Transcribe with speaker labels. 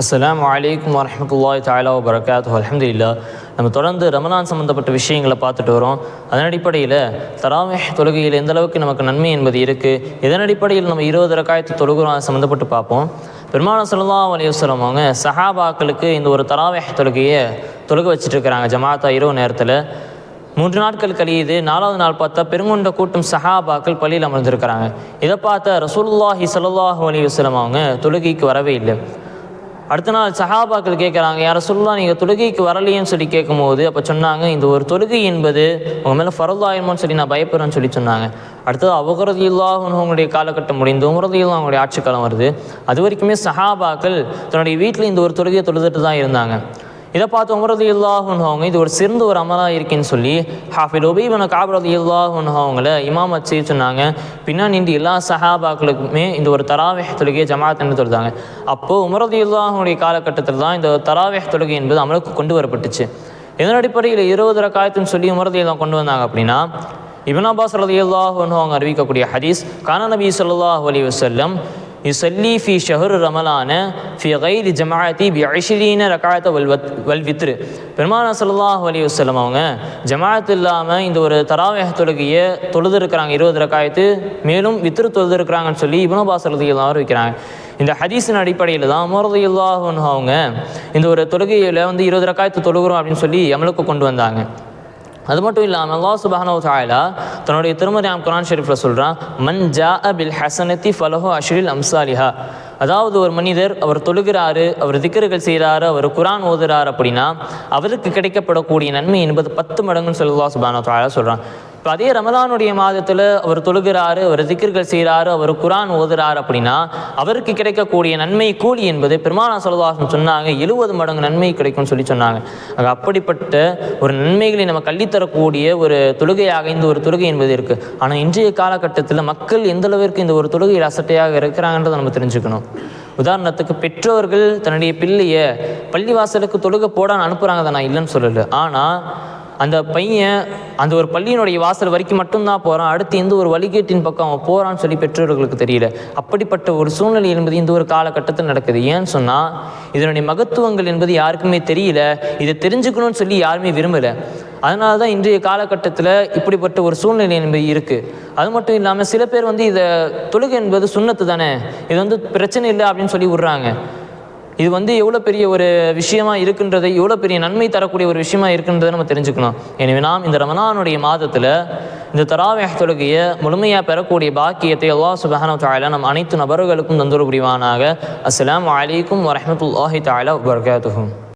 Speaker 1: அஸ்ஸலாமு அலைக்கும் வரஹ்மத்துல்லாஹி தஆலா வபரகாத்துஹு. அல்ஹம்துலில்லாஹ். நம்ம தொடர்ந்து ரமலான் சம்மந்தப்பட்ட விஷயங்களை பார்த்துட்டு வரோம். அதன் அடிப்படையில் தராவிஹ் தொழுகையில் எந்த அளவுக்கு நமக்கு நன்மை என்பது இருக்குது இதன் அடிப்படையில் நம்ம இருபது ரக்காயத்து தொழுகிறோம் சம்மந்தப்பட்டு பார்ப்போம். பெருமான சொல்லா வலியுசலம் அவங்க சஹாபாக்களுக்கு இந்த ஒரு தராவிஹ் தொழுகையை தொழுக வச்சுட்டு இருக்கிறாங்க ஜமாத்தா இரவு நேரத்தில். மூன்று நாட்கள் கழியுது நாலாவது நாள் பார்த்தா பெருங்கொண்ட கூட்டம் சஹாபாக்கள் பள்ளியில் அமர்ந்திருக்கிறாங்க. இதை பார்த்தா ரசூல்லாஹி ஸல்லல்லாஹு அலி வஸ்லம் அவங்க தொழுகைக்கு வரவே இல்லை. அடுத்த நாள் சஹாபாக்கள் கேட்குறாங்க யார சொல்லலாம் நீங்கள் தொழுகைக்கு வரலையேன்னு சொல்லி கேட்கும்போது அப்போ சொன்னாங்க இந்த ஒரு தொழுகை என்பது உங்கள் மேலே ஃபரதாயிருமோன்னு சொல்லி நான் பயப்படுறேன்னு சொல்லி சொன்னாங்க. அடுத்தது அவகரது இல்லாதவங்களுடைய காலகட்டம் முடிந்து உமரது இல்லா அவங்களுடைய ஆட்சிக்காலம் வருது. அது வரைக்குமே சஹாபாக்கள் தன்னுடைய வீட்டில் இந்த ஒரு தொழுகையை தொழுதுட்டு தான் இருந்தாங்க. இதை பார்த்து உமரது இல்லாஹன் அவங்க இது ஒரு சிறந்த ஒரு அமலாக இருக்குன்னு சொல்லி ஹாஃபில் ஒபீபன காபரது இல்லாஹன் அவங்கள இமாம் வச்சு சொன்னாங்க. பின்னாடி நின்று எல்லா சஹாபாக்களுக்குமே இந்த ஒரு தராவேஹ் தொழுகையை ஜமாத்னு தொழுதாங்க. அப்போது உமரது இல்லாஹனுடைய காலகட்டத்தில் தான் இந்த தராவேஹ் தொழுகை என்பது அமலுக்கு கொண்டு வரப்பட்டுச்சு. இதன் அடிப்படையில் இருபது ரக்காயத்துன்னு சொல்லி உமரது இல்லா கொண்டு வந்தாங்க அப்படின்னா இபன் அப்பாஸ் ரதி அல்லாஹன் அவங்க அறிவிக்கக்கூடிய ஹதீஸ் கான நபி சொல்லாஹ் அலி வசல்லம் யுசல்லி ஃபி ஷஹரு ரமலான ஃபி கைரி ஜமாயத்தி பி ஐஷிரீன ரகாயத்த வல்வத் வல்வித்ரு வல் வித்ரு பெருமானா ஸல்லல்லாஹு அலைஹி வஸல்லம் அவங்க ஜமாஅத் இல்லாமல் இந்த ஒரு தராவேக தொழுகையை தொழுது இருக்கிறாங்க இருபது ரக்காயத்து மேலும் வித்ரு தொழுது இருக்கிறாங்கன்னு சொல்லி இப்னு அப்பாஸ் ரலியல்லாஹு வைக்கிறாங்க இந்த ஹதீஸின் அடிப்படையில் தான் அமரது அல்லாஹ் அவங்க இந்த ஒரு தொழுகையில் வந்து இருபது ரக்காயத்து தொழுகிறோம் அப்படின்னு சொல்லி அமலுக்கு கொண்டு வந்தாங்க அது மட்டும் இல்லாமல் அல்லா சுபானோ வ தன்னுடைய திருமதியாம் குரான் ஷெரீஃபில் சொல்கிறான் மன் ஜா அபில் ஹசனத்தி ஃபலஹோ அஷ்ரில் அம்சாலிஹா. அதாவது ஒரு மனிதர் அவர் தொழுகிறாரு அவர் திக்கர்கள் செய்கிறாரு அவர் குரான் ஓதுறாரு அப்படின்னா அவருக்கு கிடைக்கப்படக்கூடிய நன்மை என்பது பத்து மடங்குன்னு சொல்லி அல்லா சுபானோ வ சொல்கிறான் இப்போ அதே ரமலானுடைய மாதத்தில் அவர் தொழுகிறாரு அவர் திக்கர்கள் செய்கிறாரு அவர் குரான் ஓதுறாரு அப்படின்னா அவருக்கு கிடைக்கக்கூடிய நன்மை கூலி என்பது பெருமானா சொல்லதாசன் சொன்னாங்க எழுபது மடங்கு நன்மை கிடைக்கும்னு சொல்லி சொன்னாங்க. ஆக அப்படிப்பட்ட ஒரு நன்மைகளை நம்ம கள்ளித்தரக்கூடிய ஒரு தொழுகையாக இந்த ஒரு தொழுகை என்பது இருக்குது ஆனால் இன்றைய காலகட்டத்தில் மக்கள் எந்த அளவிற்கு இந்த ஒரு தொழுகையில் அசட்டையாக இருக்கிறாங்கன்றதை நம்ம தெரிஞ்சுக்கணும். உதாரணத்துக்கு பெற்றோர்கள் தன்னுடைய பிள்ளையை பள்ளிவாசலுக்கு தொழுகை போடான்னு அனுப்புகிறாங்க நான் இல்லைன்னு சொல்லலை. ஆனால் அந்த பையன் அந்த ஒரு பள்ளியினுடைய வாசல் வரைக்கும் மட்டும்தான் போகிறான் அடுத்து எந்த ஒரு வழிகேட்டின் பக்கம் அவன் போகிறான்னு சொல்லி பெற்றோர்களுக்கு தெரியல. அப்படிப்பட்ட ஒரு சூழ்நிலை என்பது இந்த ஒரு காலகட்டத்தில் நடக்குது. ஏன்னு சொன்னால் இதனுடைய மகத்துவங்கள் என்பது யாருக்குமே தெரியல. இதை தெரிஞ்சுக்கணும்னு சொல்லி யாருமே விரும்பலை. அதனால தான் இன்றைய காலகட்டத்தில் இப்படிப்பட்ட ஒரு சூழ்நிலை என்பது இருக்குது அது மட்டும் இல்லாமல் சில பேர் வந்து இதை தொழுகை என்பது சுண்ணத்து தானே இது வந்து பிரச்சனை இல்லை அப்படின்னு சொல்லி விட்றாங்க. இது வந்து எவ்வளோ பெரிய ஒரு விஷயமா இருக்குன்றதை எவ்வளோ பெரிய நன்மை தரக்கூடிய ஒரு விஷயமா இருக்குன்றதை நம்ம தெரிஞ்சுக்கணும். எனவே நாம் இந்த ரமணானுடைய மாதத்தில் இந்த தராவேஹ் தொழுகைய முழுமையாக பெறக்கூடிய பாக்கியத்தை அல்லா சுபஹான தாயில நம் அனைத்து நபர்களுக்கும் தந்துரு புரிவானாக அஸ்லாம் வலைக்கும் வரமத்துல்லாஹி தஆலா வபரகாத்துஹு.